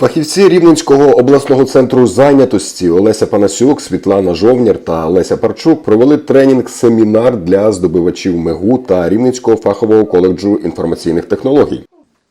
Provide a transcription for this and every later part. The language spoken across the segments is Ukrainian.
Фахівці Рівненського обласного центру зайнятості Олеся Панасюк, Світлана Жовнір та Олеся Парчук провели тренінг-семінар для здобувачів МЕГУ та Рівненського фахового коледжу інформаційних технологій.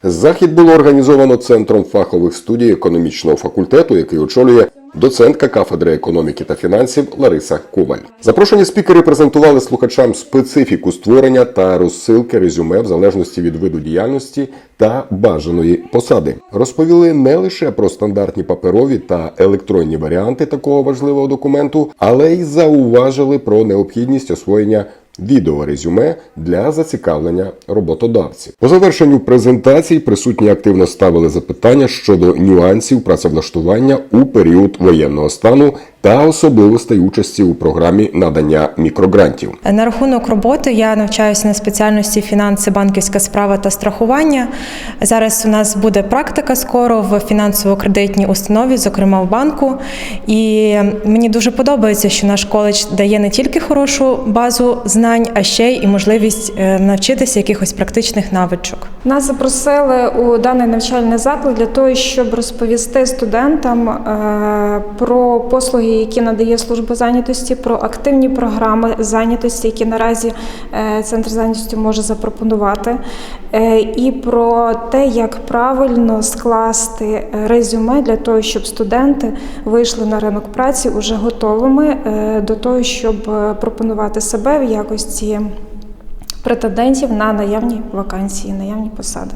Захід було організовано Центром фахових студій економічного факультету, який очолює доцентка кафедри економіки та фінансів Лариса Коваль. Запрошені спікери презентували слухачам специфіку створення та розсилки резюме в залежності від виду діяльності та бажаної посади. Розповіли не лише про стандартні паперові та електронні варіанти такого важливого документу, але й зауважили про необхідність освоєння відеорезюме для зацікавлення роботодавців. По завершенню презентації присутні активно ставили запитання щодо нюансів працевлаштування у період воєнного стану та особливостей участі у програмі надання мікрогрантів. На рахунок роботи я навчаюся на спеціальності фінанси, банківська справа та страхування. Зараз у нас буде практика скоро в фінансово-кредитній установі, зокрема в банку. І мені дуже подобається, що наш коледж дає не тільки хорошу базу знань, а ще й і можливість е, навчитися якихось практичних навичок. Нас запросили у даний навчальний заклад для того, щоб розповісти студентам е, про послуги, які надає служба зайнятості, про активні програми зайнятості, які наразі е, центр зайнятості може запропонувати, е, і про те, як правильно скласти е, резюме для того, щоб студенти вийшли на ринок праці уже готовими до того, щоб пропонувати себе в якості претендентів на наявні вакансії, наявні посади.